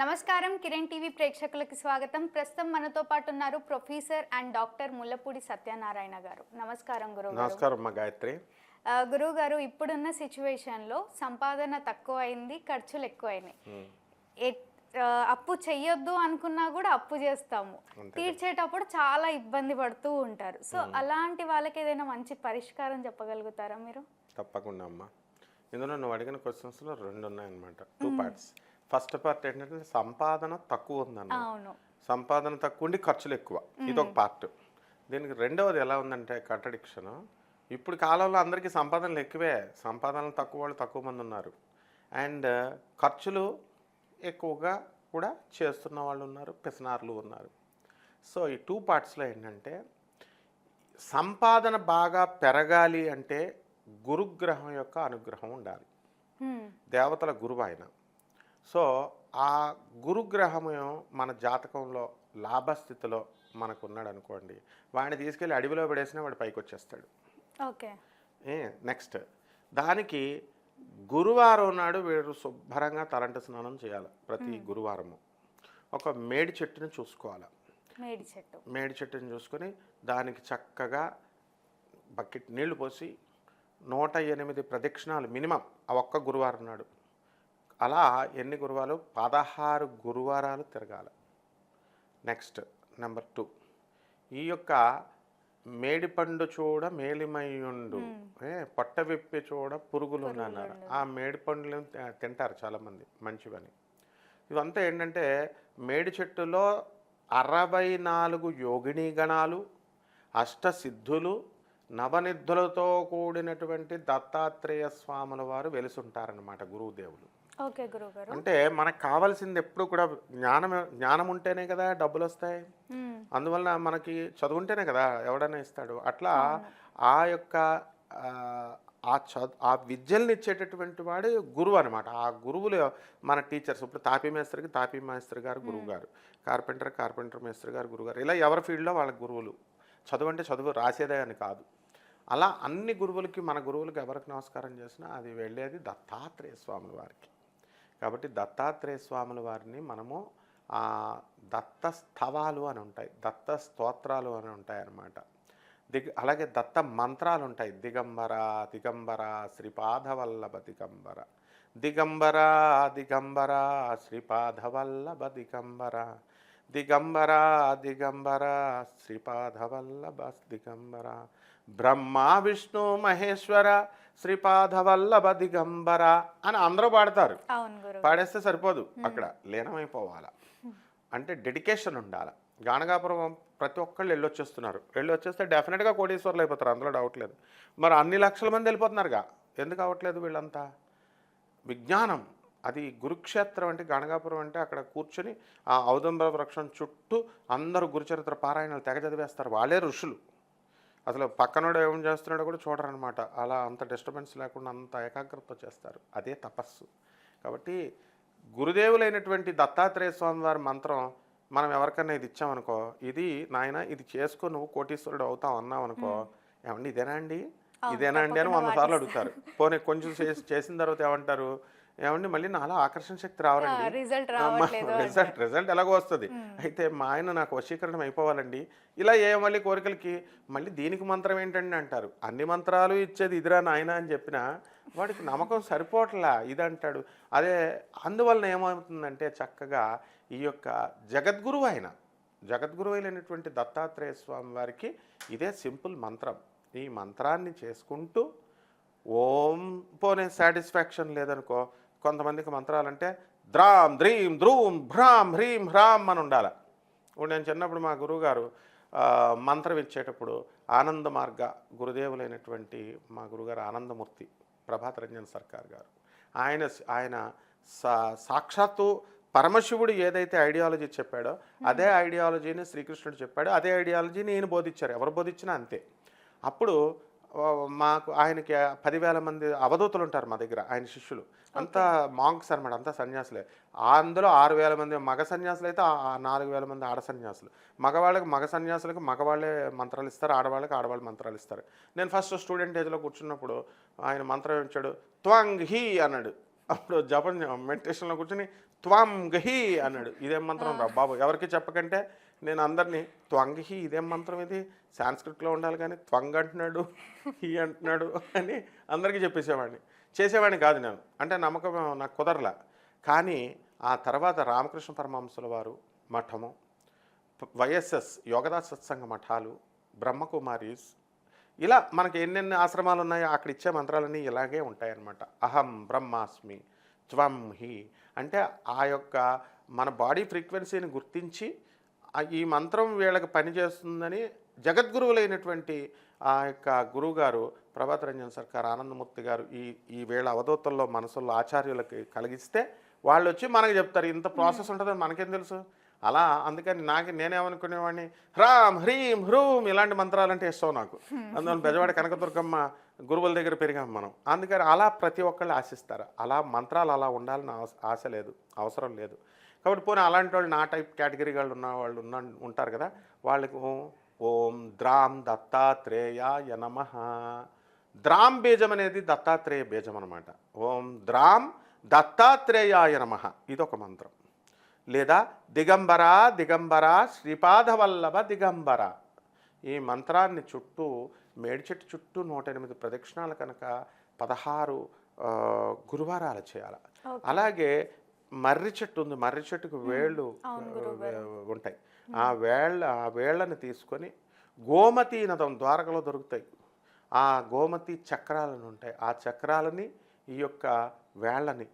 నమస్కారం కిరణ్ టీవీ ప్రేక్షకులకి స్వాగతం. ప్రస్తుతం మనతో పాటు ఉన్నారు professor and doctor Mullapudi Satyanarayana garu. నమస్కారం గురువు గారు నమస్కారం అమ్మా గాయత్రి. గురువు గారు ఇప్పుడున్న సిచ్యువేషన్లో సంపాదన తక్కువ అయింది ఖర్చులు ఎక్కువైనాయి. అప్పు చెయ్యొద్దు అనుకున్నా కూడా అప్పు చేస్తాము. తీర్చేటప్పుడు చాలా ఇబ్బంది పడుతూ ఉంటారు. సో అలాంటి వాళ్ళకి ఏదైనా మంచి పరిష్కారం చెప్పగలుగుతారా మీరు? తప్పకుండా అమ్మా. ఇందులో నువ్వు అడిగిన క్వశ్చన్స్లో రెండు ఉన్నాయన్నమాట టూ పార్ట్స్ ఫస్ట్ పార్ట్ ఏంటంటే సంపాదన తక్కువ ఉందన్న. సంపాదన తక్కువ ఉండి ఖర్చులు ఎక్కువ. ఇది ఒక పార్ట్. దీనికి రెండవది ఎలా ఉందంటే కాంట్రడిక్షన్ ఇప్పుడు కాలంలో అందరికీ సంపాదనలు ఎక్కువే. సంపాదనలు తక్కువ వాళ్ళు తక్కువ మంది ఉన్నారు. అండ్ ఖర్చులు ఎక్కువగా కూడా చేస్తున్న వాళ్ళు ఉన్నారు పిసనార్లు ఉన్నారు. సో ఈ టూ పార్ట్స్లో ఏంటంటే సంపాదన బాగా పెరగాలి అంటే గురుగ్రహం యొక్క అనుగ్రహం ఉండాలి. దేవతల గురువు ఆయన. సో ఆ గురుగ్రహము మన జాతకంలో లాభస్థితిలో మనకు ఉన్నాడు అనుకోండి వాడిని తీసుకెళ్ళి అడవిలో పడేసినా వాడు పైకి వచ్చేస్తాడు ఓకే నెక్స్ట్. దానికి గురువారం నాడు వీడు శుభ్రంగా తలంట స్నానం చేయాలి ప్రతి గురువారము. ఒక మేడి చెట్టుని చూసుకోవాలి. మేడి చెట్టు. మేడి చెట్టుని చూసుకొని దానికి చక్కగా బకెట్ నీళ్ళు పోసి నూట ఎనిమిది ప్రదక్షిణాలు మినిమం ఆ ఒక్క గురువారం నాడు అలా ఎన్ని గురువాలు? పదహారు గురువారాలు తిరగాలి. Next number two. ఈ యొక్క మేడిపండు చూడ మేలిమయ్యుండు. పొట్ట విప్పి చూడ పురుగులు అన్నారు ఆ మేడిపండులు తింటారు చాలామంది మంచివని. ఇవంతా ఏంటంటే మేడి చెట్టులో అరవై నాలుగు యోగిని గణాలు అష్టసిద్ధులు నవనిద్ధులతో కూడినటువంటి దత్తాత్రేయ స్వాముల వారు వెలుసుంటారనమాట గురువుదేవులు ఓకే అంటే మనకు కావాల్సింది ఎప్పుడు కూడా జ్ఞానం జ్ఞానం ఉంటేనే కదా డబ్బులు వస్తాయి. హ్మ్. అందువల్ల మనకి చదువుంటేనే కదా ఎవడైనా ఇస్తాడు. అట్లా ఆ యొక్క ఆ, ఆ చదు ఆ విద్యల్ని ఇచ్చేటటువంటి వాడు గురువు అనమాట ఆ గురువులు మన టీచర్స్. ఇప్పుడు తాపీ మేస్త్రికి తాపీ మేస్త్రి గారు గురువు గారు కార్పెంటర్ కార్పెంటర్ మేస్త్రి గారు గురువు గారు ఇలా ఎవరి ఫీల్డ్లో వాళ్ళ గురువులు. చదువు అంటే చదువు రాసేదే అని కాదు. అలా అన్ని గురువులకి మన గురువులకి ఎవరికి నమస్కారం చేసినా అది వెళ్ళేది దత్తాత్రేయ స్వాముల వారికి. కాబట్టి దత్తాత్రేయ స్వాముల వారిని మనము ఆ దత్త స్థవాలు అని ఉంటాయి దత్త స్తోత్రాలు అని ఉంటాయి అన్నమాట దిగ అలాగే దత్త మంత్రాలు ఉంటాయి దిగంబర దిగంబర శ్రీపాదవల్లభ దిగంబర. దిగంబర దిగంబర శ్రీపాదవల్లభ దిగంబర. దిగంబర దిగంబర శ్రీపాదవల్లభ దిగంబర బ్రహ్మ విష్ణు మహేశ్వర శ్రీపాదవల్లభ దిగంబర అని అందరూ పాడతారు. పాడేస్తే సరిపోదు అక్కడ లీనమైపోవాలి. అంటే డెడికేషన్ ఉండాలి. గానగాపురం ప్రతి ఒక్కళ్ళు వెళ్ళొచ్చేస్తున్నారు వెళ్ళి వచ్చేస్తే డెఫినెట్గా కోటీశ్వర్లు అయిపోతారు అందులో డౌట్ లేదు. మరి అన్ని లక్షల మంది వెళ్ళిపోతున్నారుగా. ఎందుకు అవ్వట్లేదు వీళ్ళంతా? విజ్ఞానం. అది గురుక్షేత్రం అంటే గణగాపురం అంటే అక్కడ కూర్చొని ఆ ఔదంబర వృక్షం చుట్టూ అందరూ గురుచరిత్ర పారాయణలు తెగ చదివేస్తారు. వాళ్ళే ఋషులు. అసలు పక్కనోడు ఏం చేస్తున్నాడో కూడా చూడరనమాట. అలా అంత డిస్టర్బెన్స్ లేకుండా అంత ఏకాగ్రత చేస్తారు. అదే తపస్సు. కాబట్టి గురుదేవులైనటువంటి దత్తాత్రేయ స్వామి వారి మంత్రం మనం ఎవరికైనా ఇది ఇచ్చామనుకో ఇది నాయన ఇది చేసుకో నువ్వు కోటీశ్వరుడు అవుతావు అన్నావు అనుకో ఏమండి ఇదేనా అండి? ఇదేనా అండి అని వంద సార్లు అడుగుతారు. పోనీ కొంచెం చేసి చేసిన తర్వాత ఏమంటారు? ఏమండి మళ్ళీ నాలో ఆకర్షణ శక్తి రావాలండి. రిజల్ట్ రిజల్ట్ రిజల్ట్ ఎలాగో వస్తుంది. అయితే మా ఆయన నాకు వశీకరణం అయిపోవాలండి. ఇలా ఏ మళ్ళీ కోరికలకి మళ్ళీ దీనికి మంత్రం ఏంటండి అంటారు. అన్ని మంత్రాలు ఇచ్చేది ఇదిరా నాయన అని చెప్పినా వాడికి నమ్మకం సరిపోవట్లా ఇది అంటాడు. అదే అందువలన ఏమవుతుందంటే చక్కగా ఈ యొక్క జగద్గురువు ఆయన జగద్గురువు అయినటువంటి దత్తాత్రేయ స్వామి వారికి ఇదే సింపుల్ మంత్రం. ఈ మంత్రాన్ని చేసుకుంటూ ఓం పోనే సాటిస్ఫాక్షన్ లేదనుకో కొంతమందికి మంత్రాలంటే ద్రాం ద్రీం ద్రూం భ్రాం హ్రీం హ్రాం అని ఉండాలి. ఇప్పుడు నేను చిన్నప్పుడు మా గురువుగారు మంత్రం ఇచ్చేటప్పుడు ఆనంద మార్గ గురుదేవులైనటువంటి మా గురుగారు ఆనందమూర్తి ప్రభాత్ రంజన్ సర్కార్ గారు. ఆయన ఆయన సా సాక్షాత్తు పరమశివుడు ఏదైతే ఐడియాలజీ చెప్పాడో అదే ఐడియాలజీని శ్రీకృష్ణుడు చెప్పాడు అదే ఐడియాలజీని ఈయన బోధించారు ఎవరు బోధించినా అంతే. అప్పుడు మాకు ఆయనకి పదివేల మంది అవధూతులు ఉంటారు మా దగ్గర ఆయన శిష్యులు. అంతా మాంక్స్ అనమాట అంతా సన్యాసులే. అందులో ఆరు వేల మంది మగ సన్యాసులు అయితే నాలుగు వేల మంది ఆడ సన్యాసులు. మగవాళ్ళకి మగ సన్యాసులకు మగవాళ్ళే మంత్రాలు ఇస్తారు ఆడవాళ్ళకి ఆడవాళ్ళు మంత్రాలు ఇస్తారు. నేను ఫస్ట్ స్టూడెంట్ ఏజ్లో కూర్చున్నప్పుడు ఆయన మంత్రం ఇచ్చాడు త్వంగ్ హీ అన్నాడు. అప్పుడు జపం మెడిటేషన్లో కూర్చొని త్వాం గహి అన్నాడు. ఇదేం మంత్రం రా బాబు ఎవరికి చెప్పకంటే నేను అందరినీ త్వంగహి ఇదేం మంత్రం ఇది సాంస్క్రిట్లో ఉండాలి కానీ త్వంగ్ అంటున్నాడు హీ అంటున్నాడు అని అందరికీ చెప్పేసేవాడిని. చేసేవాడిని కాదు నేను. అంటే నమ్మకం నాకు కుదరలా. కానీ ఆ తర్వాత రామకృష్ణ పరమహంసుల వారు మఠము వైఎస్ఎస్ యోగదాస్ సత్సంగ మఠాలు బ్రహ్మకుమారీస్ ఇలా మనకి ఎన్నెన్ని ఆశ్రమాలు ఉన్నాయో అక్కడ ఇచ్చే మంత్రాలన్నీ ఇలాగే ఉంటాయన్నమాట. అహం బ్రహ్మాస్మి త్వం హి. అంటే ఆ యొక్క మన బాడీ ఫ్రీక్వెన్సీని గుర్తించి ఈ మంత్రం వీళ్ళకి పనిచేస్తుందని జగద్గురువులైనటువంటి ఆ యొక్క గురువుగారు ప్రభాత్ రంజన్ సర్కార్ ఆనందమూర్తి గారు ఈ ఈ వేళ అవధూతల్లో మనసుల్లో ఆచార్యులకి కలిగిస్తే వాళ్ళు వచ్చి మనకు చెప్తారు ఇంత ప్రాసెస్ ఉంటుందని మనకేం తెలుసు? అలా అందుకని నాకు నేనేమనుకునేవాడిని హ్రామ్ హ్రీం హ్రూమ్ ఇలాంటి మంత్రాలంటే ఇష్టం నాకు. అందువల్ల బెజవాడ కనకదుర్గమ్మ గురువుల దగ్గర పెరిగాం మనం. అందుకని అలా ప్రతి ఒక్కళ్ళు ఆశిస్తారు అలా మంత్రాలు అలా ఉండాలని ఆశ లేదు అవసరం లేదు. కాబట్టి పోనీ అలాంటి వాళ్ళు నా టైప్ కేటగిరీ వాళ్ళు ఉన్న వాళ్ళు ఉన్న ఉంటారు కదా వాళ్ళకి ఓ- ద్రాం దత్తాత్రేయాయ నమ. ద్రాం బీజం అనేది దత్తాత్రేయ బీజం అనమాట ఓం ద్రాం దత్తాత్రేయాయ నమ. ఇదొక మంత్రం. లేదా దిగంబర దిగంబర శ్రీపాదవల్లభ దిగంబర. ఈ మంత్రాన్ని చుట్టూ మేడి చెట్టు నూట ఎనిమిది ప్రదక్షిణాలు కనుక పదహారు గురువారాలు చేయాలి. అలాగే మర్రి చెట్టు ఉంది. మర్రి చెట్టుకు వేళ్ళు ఉంటాయి. ఆ వేళ్ళ ఆ వేళ్ళని తీసుకొని గోమతి నదం ద్వారకలో దొరుకుతాయి. ఆ గోమతి చక్రాలను ఉంటాయి. ఆ చక్రాలని ఈ యొక్క వేళ్ళని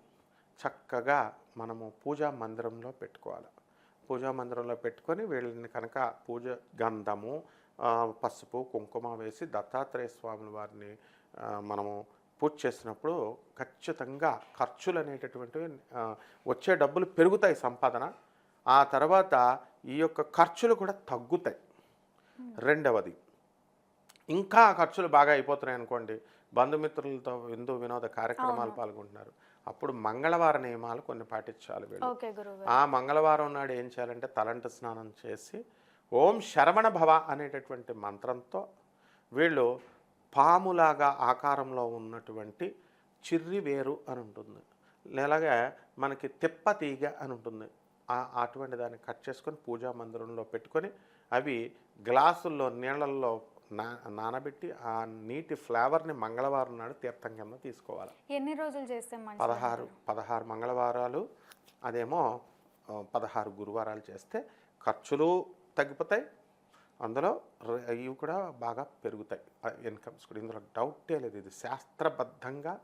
చక్కగా మనము పూజా మందిరంలో పెట్టుకోవాలి. పూజా మందిరంలో పెట్టుకొని వీళ్ళని కనుక పూజ గంధము పసుపు కుంకుమ వేసి దత్తాత్రేయ స్వాముల వారిని మనము పూజ చేసినప్పుడు ఖచ్చితంగా ఖర్చులు అనేటటువంటివి వచ్చే డబ్బులు పెరుగుతాయి సంపాదన. ఆ తర్వాత ఈ యొక్క ఖర్చులు కూడా తగ్గుతాయి. రెండవది ఇంకా ఖర్చులు బాగా అయిపోతున్నాయి అనుకోండి బంధుమిత్రులతో విందు వినోద కార్యక్రమాలు పాల్గొంటున్నారు. అప్పుడు మంగళవార నియమాలు కొన్ని పాటించాలి వీళ్ళు. ఆ మంగళవారం నాడు ఏం చేయాలంటే తలంట స్నానం చేసి ఓం శరవణ భవ అనేటటువంటి మంత్రంతో వీళ్ళు పాములాగా ఆకారంలో ఉన్నటువంటి చిర్రి వేరు అని ఉంటుంది. అలాగే మనకి తిప్ప తీగ అని ఉంటుంది. ఆ- అటువంటి దాన్ని కట్ చేసుకొని పూజా మందిరంలో పెట్టుకొని అవి గ్లాసుల్లో నీళ్ళల్లో నా నానబెట్టి ఆ నీటి ఫ్లేవర్ని మంగళవారం నాడు తీర్థం కింద తీసుకోవాలి. ఎన్ని రోజులు చేస్తే పదహారు పదహారు మంగళవారాలు అదేమో పదహారు గురువారాలు చేస్తే ఖర్చులు తగ్గిపోతాయి. అందులో ఇవి కూడా బాగా పెరుగుతాయి. ఇన్కమ్స్ కూడా. ఇందులో డౌటే లేదు. ఇది శాస్త్రబద్ధంగా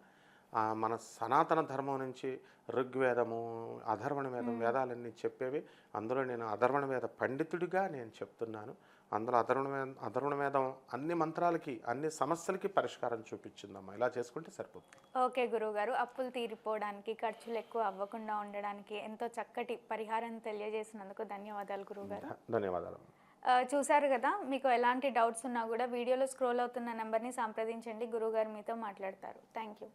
మన సనాతన ధర్మం నుంచి ఋగ్వేదము అధర్వణ వేదం వేదాలన్నీ చెప్పేవి. అందులో నేను అధర్వణ వేద పండితుడిగా నేను చెప్తున్నాను. అందులో అధర్వణ వేదం అధర్వణ వేదం అన్ని మంత్రాలకి అన్ని సమస్యలకి పరిష్కారం చూపించిందమ్మా. ఇలా చేసుకుంటే సరిపోతుంది. ఓకే గురువుగారు. అప్పులు తీరిపోవడానికి ఖర్చులు ఎక్కువ అవ్వకుండా ఉండడానికి ఎంతో చక్కటి పరిహారం తెలియజేసినందుకు ధన్యవాదాలు గురువుగారు. ధన్యవాదాలు. చూశారు కదా మీకు ఎలాంటి డౌట్స్ ఉన్నా కూడా వీడియోలో స్క్రోల్ అవుతున్న నెంబర్ని సంప్రదించండి. గురువుగారు మీతో మాట్లాడతారు. Thank you